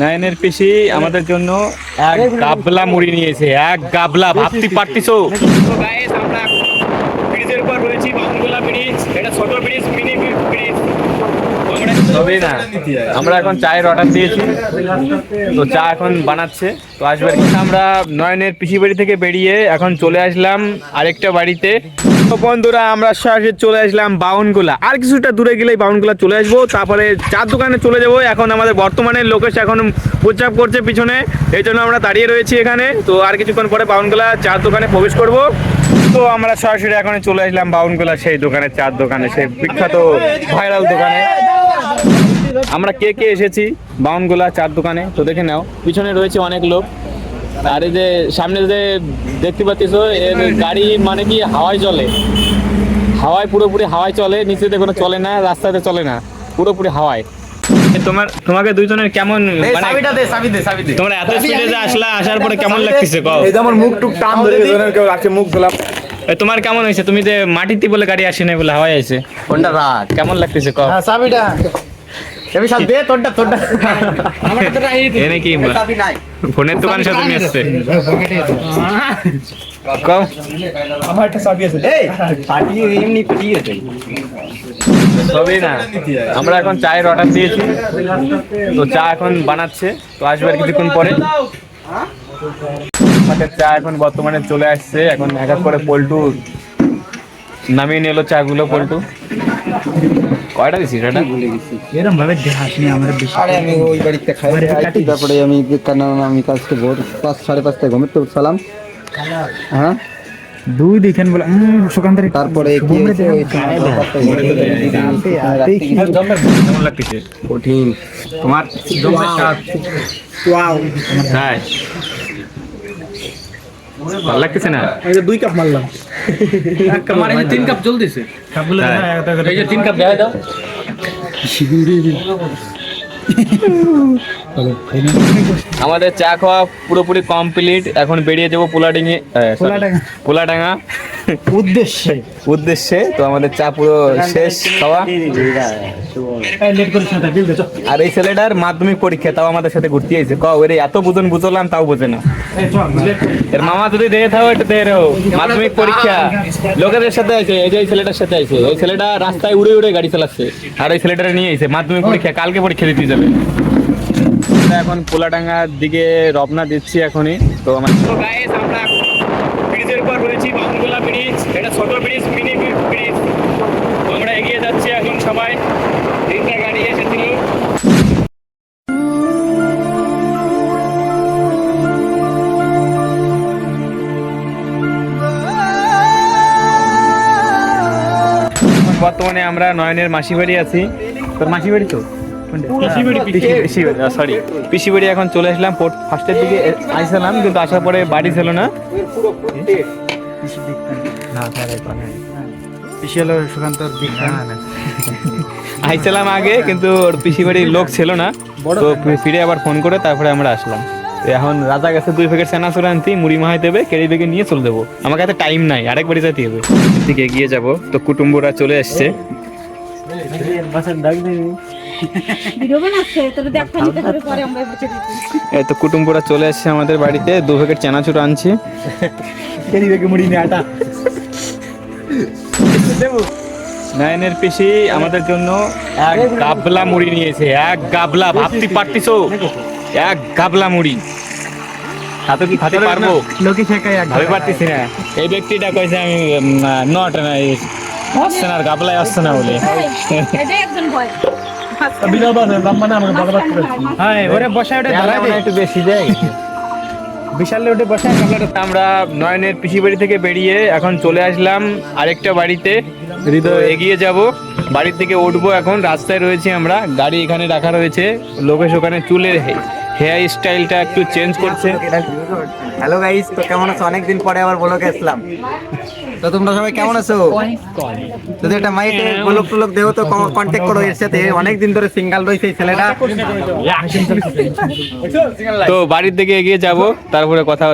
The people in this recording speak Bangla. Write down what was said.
নাইনের পিসি আমাদের জন্য এক গাবলা মুড়ি নিয়েছে এক গাবলা ভাবতে পারতিছো? ব্রিজের উপর রয়েছি বাংলা ব্রিজ এটা ছোট ব্রিজ মিনি ব্রিজ। তবে না আমরা এখন চায়ের অর্ডার দিয়েছি তো চা এখন বানাচ্ছে। তো আসবে আমরা নয়নের পিসি বাড়ি থেকে বেরিয়ে এখন চলে আসলাম আরেকটা বাড়িতে। বন্ধুরা, আমরা সরাসরি চলে আসলাম বাউনগুলা। আর কিছুটা দূরে গেলেই বাউনগুলা চলে আসব। তারপরে চার দোকানে চলে যাব। এখন আমাদের বর্তমানে লোকেশ এখন উচ্চাপ করছে পিছনে। এই জন্য আমরা দাঁড়িয়ে রয়েছি এখানে। তো আর কিছুক্ষণ পরে বাউনগুলা চার দোকানে প্রবেশ করব। তো আমরা সরাসরি এখন চলে আসলাম বাউনগুলা, সেই দোকানে, চার দোকানে, সেই বিখ্যাত ভাইরাল দোকানে। আমরা কে কে এসেছি বাউনগুলা, চার দোকানে? তো দেখে নাও, পিছনে রয়েছে অনেক লোক। আর এই যে সামনে যে দেখতে পাচ্ছিস এর গাড়ি মানে কি হাওয়ায় চলে। হাওয়ায় পুরোপুরি হাওয়ায় চলে নিচেতে কোনো চলে না রাস্তাতে চলে না পুরোপুরি হাওয়ায়। তোমার তোমাকে দুইজনের কেমন মানে তোমরা এত স্পিডে যে আসলা আসার পরে কেমন লাগতেছে কও। এই যে আমার মুখ টুক টান ধরে ওনার কেউ রাখছে মুখ ধোলাম তোমার কেমন হয়েছে? তুমি যে মাটিতে বলে গাড়ি আসে না বলে হাওয়ায় আছে। কোনটা রাত? কেমন লাগতেছে কও? হ্যাঁ চাবিটা। চাবি সাথ দে তোরটা তোরটা। এ নাকি চাবি নাই ফোনের দোকানের সাথে নিয়ে আসছে। কও আমার একটা চাবি আছে এই পার্টি এমনি পিটিয়েছে সবই না। আমরা এখন চায়ের অর্ডার দিয়েছি। তো চা এখন বানাচ্ছে। তো আসবে আর কিছুক্ষণ পরে। আমাদের চা এখন বর্তমানে চলে আসছে। এখন এক এক করে পল্টু নামিয়ে নিল চাগুলো পল্টু। কয়টা দিছিস এটা? এরকম ভাবে হাসনি আমার বেশি আরে আমি ওই বাড়িতে খাই আইটি তারপরে আমি কেন আমি কাজকে ভোর পাঁচ সাড়ে পাঁচটায় ঘুমের তো সালাম। হ্যাঁ? দুই দেখেন বলে হুম সুকান্তের তারপরে কি হয়েছে? কঠিন। তোমার ওয়াও তাই ভালো লাগতেছে না? এই দুই কাপ মারলাম। আমার এই তিন কাপ জল কাপগুলো এই যে তিন কাপ দেখা দাও। আমাদের চা খাওয়া পুরোপুরি কমপ্লিট। এখন বেরিয়ে যাব পোলাডিঙে পোলাডাঙ্গা। উদ্দেশ্যে। উদ্দেশ্যে তো আমাদের চা পুরো শেষ খাওয়া। আর এই ছেলেটার মাধ্যমিক পরীক্ষা তাও আমাদের সাথে ঘুরতে আইছে। কও এর এত বুঝন বুঝলাম তাও বোঝে না। এর মামা যদি দেখে থাকো একটু দেখে রাখো। মাধ্যমিক পরীক্ষা। লোকেদের সাথে আছে এই যে এই ছেলেটার সাথে আছে এই ছেলেটা রাস্তায় উড়ে উড়ে গাড়ি চালাচ্ছে। আর এই ছেলেটারে নিয়ে আইছে মাধ্যমিক পরীক্ষা কালকে পরীক্ষা দিতে যাবে। এখন পোলাডাঙ্গার দিকে রবনা দিচ্ছি এখনই। তো আমরা ব্রিজের উপর রয়েছি বাংলা ব্রিজ, এটা ছোট ব্রিজ, মিনি ব্রিজ। আমরা এগিয়ে যাচ্ছি এখন সবাই। তিনটা গাড়ি এসেছিল। বর্তমানে আমরা নয়নের মাসি বাড়ি আছি। তোর মাসি বাড়ি তো? সরি পিসি বাড়ি এখন চলে আসলাম ফার্স্টের দিকে আসলাম কিন্তু আসার পরে বাড়ি ছিল না। আইছিলাম আগে কিন্তু ওর পিসি বাড়ির লোক ছিল না। তো ফিরে আবার ফোন করে তারপরে আমরা আসলাম। এখন রাজা গেছে দুই প্যাকেট সেনাসুর আনতি মুড়ি মাহাই দেবে কেড়ে বেগে নিয়ে চলে দেবো আমার কাছে টাইম নাই আরেক বাড়ি যেতে হবে। দিকে এগিয়ে যাব। তো কুটুম্বরা চলে এসছে। এই তো কুটুম্বরা চলে এসছে আমাদের বাড়িতে দু প্যাকেট চানাচুর আনছি। নাইনের পিসি আমাদের জন্য এক গাবলা মুড়ি নিয়েছে এক গাবলা ভাবতে পারতিছো এক গাবলা মুড়ি। এত কি খেতে পারব? লোকে শেখায় এক ভাবে পারতেছি না। এই ব্যক্তিটা কইছে আমি নট না আসছে না আর গাবলাই আসছে না বলে। এটাই একজন ভয়। বিনা বাজে লম্বা না আমাকে বরবাদ করে। হ্যাঁ ওরে বসা ওটা ধরা দে। একটু বেশি যায় বিশালে ওটা বসা আমরা নয়নের পিসি বাড়ি থেকে বেরিয়ে এখন চলে আসলাম আরেকটা বাড়িতে। হৃদয়। এগিয়ে যাব। বাড়ির থেকে উঠবো এখন। রাস্তায় রয়েছি আমরা। গাড়ি এখানে রাখা রয়েছে। লোকেশ ওখানে চুলের হেয়ার স্টাইলটা একটু চেঞ্জ করছে। হ্যালো গাইস তো কেমন আছো? অনেকদিন পরে আবার ব্লগে আসলাম। তো তোমরা সবাই কেমন আছো? যদি একটা মাইক ব্লগ টুলক দেও তো কন্ট্যাক্ট করো এর সাথে। অনেক দিন ধরে সিঙ্গেল রয়েছে এই ছেলেটা। তো বাড়ির দিকে এগিয়ে যাব তারপরে কথা